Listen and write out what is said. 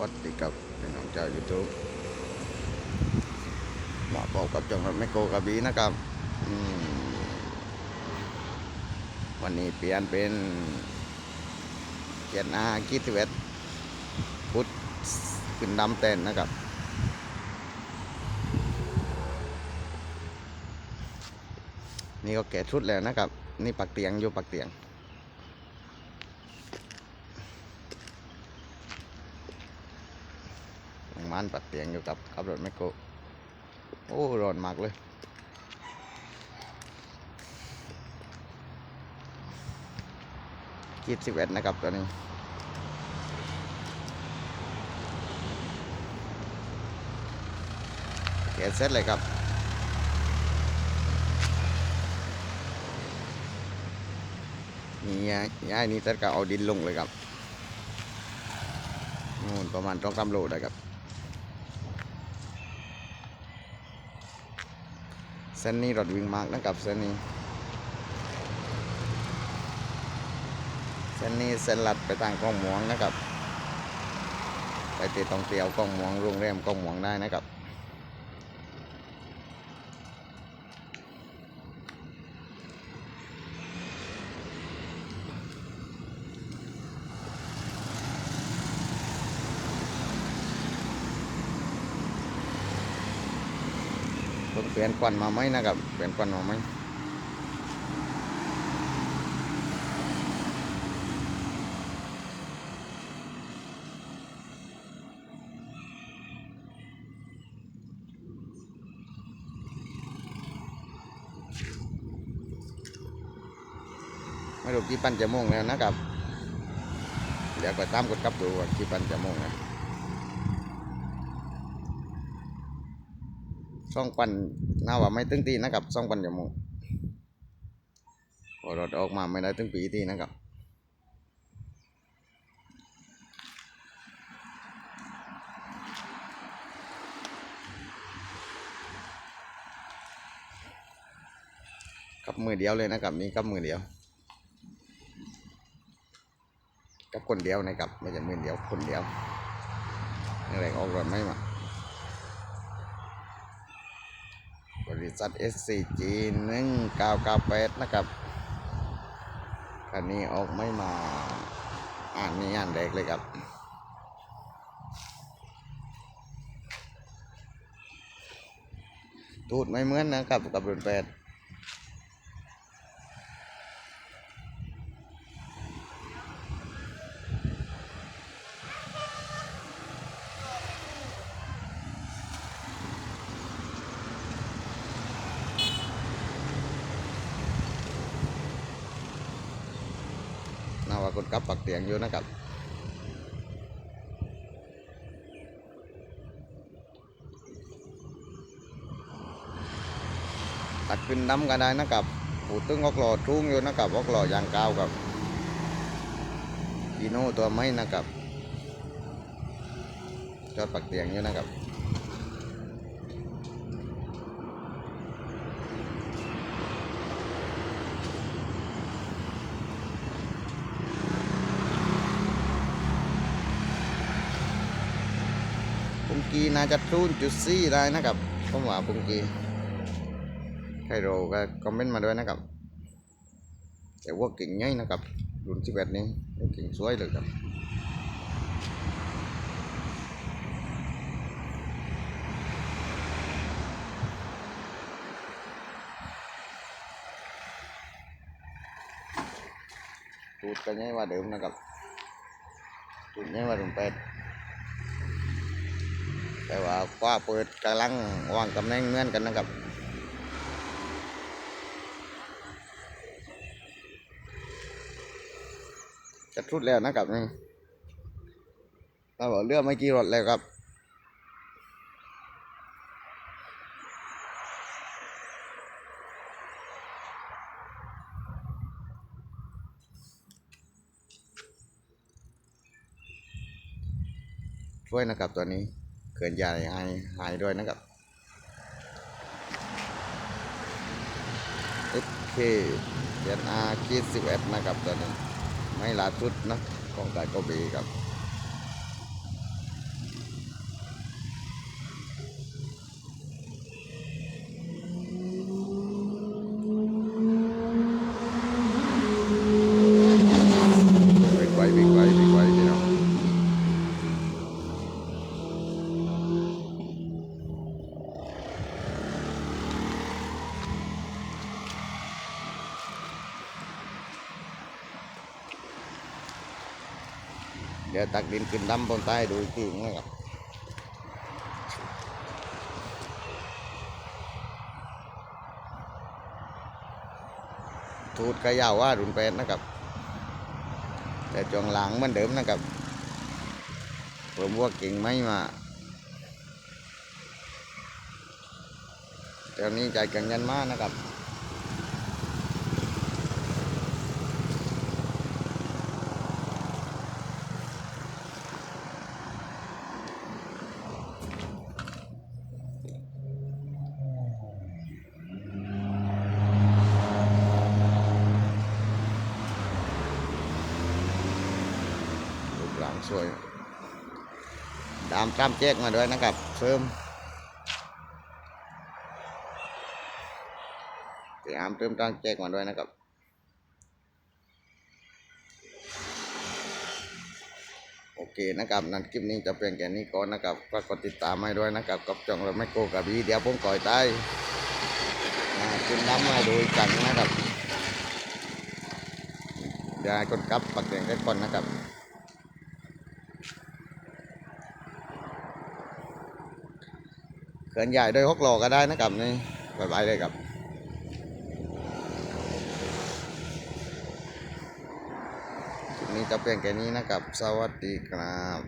วัสดีครับพี่น้องชาวยูทูบมาบอกกับจังหวัดแมโกกระบี่นะครับวันนี้เปลี่ยนเป็นเกียรอาคิดเวทพุทธขึ้นดำเต้นนะครับนี่ก็แก่ชุดแล้วนะครับ นี่ปักเตียงอยู่ปักเตียง น้อง มันปัดเตียงอยู่กับขับรถแมคโครโอ้ร้อนมากเลยกีดสิบเอ็ดนะครับตอนนี้เกตเสร็จเลยครับนี่ย้ายย้ายนี่ตัดก็เอาดินลงเลยครับนู่นประมาณต้องตำโลได้ครับ เส้นนี้รถวิ่งมากนะครับเส้นนี้ เส้นนี้เส้นลัดไปทางกล้องหมวงนะครับ ไปติดตรงเตียวกล้องหมวงโรงแรมกล้องหมวงได้นะครับ เพิ่งเปลี่ยนควันมาไหมนะครับเปลี่ยนควันมาไหมไม่รู้กี่ปันจะโมงแล้วนะครับ เดี๋ยวก็ตามกดกลับดูว่ากี่ปันจะโมงนะ องปันน่าว่าไม่ตึงตีนะครับซ่องปันจมูกพอรถออกมาไม่ได้ตึงปีทีนะครับกับมือเดียวเลยนะครับนี่กับมือเดียว กับคนเดียวนะครับไม่ใช่มือเดียวคนเดียวนี่แหละออกรถไม่มา บริษัท SCG 1998นะครับคันนี้ออกไม่มาอ่านนี้อ่านแรกเลยครับตูดไม่เหมือนนะครับกับรุ่นแปด คนกับปักเตียงอยู่นะครับตัดขึ้นน้ำก็ได้นะครับปูตึงออกหล่อทุ่งอยู่นะครับออกหล่อยางกาวกับกีโน่ตัวไม้นะครับจอดปักเตียงอยู่นะครับ กีน่าจะทูนจุดซี่ได้นะครับผมว่าปุงกีใครโรก็คอมเมนต์มาด้วยนะครับแต่ว่าเก่งง่ายนะครับรุ่นสิบเอ็ดนี้เก่งสวยเลยครับตูดก็ง่ายว่าเดิมนะครับตูดง่ายว่ารุ่นแปด แต่ว่าคว้าเปิดกำลังวางตำแหน่งเหมือนกันนะครับจะทุดแล้วนะครับนี่เราบอกเรือไม่กี่รถแล้วครับช่วยนะครับตัวนี้ เกินใหญ่หายหายด้วยนะครับโอเคเดียนอาคิดสิบเอ็ดนะครับตอนนี้ไม่ลาชุดนะของการกบีครับ ดี๋ยวตักดินขึ้นดำบนใต้ดูอีกทีนะครับทูดก็ยาวว่ารุนแปดนะครับ แต่จวงหลังเหมือนเดิมนะครับ ผมว่าเก่งไหมมาตอนนี้ใจแข็งยันมากนะครับ สวยดามกล้ามแจ๊กมาด้วยนะครับเฟิร์มเตรียมเติมกล้ามแจ๊กมาด้วยนะครับโอเคนะครับนั่นคลิปนี้จะเป็นแค่นี้ก่อนนะครับก็กดติดตามให้ด้วยนะครับกับจองรถแมคโกกับบีเดี๋ยวผมก่อยใต้อ่าขึ้นน้ำมาดูกครั้งนะครับเดี๋ยวให้กดกลับปักแดงแค่ก่อนนะครับ เคลื่อนใหญ่โดยฮกโลก็ได้นะครับนี่บายบายเลยครับคลิปนี้จะเปลี่ยนแค่นี้นะครับ สวัสดีครับ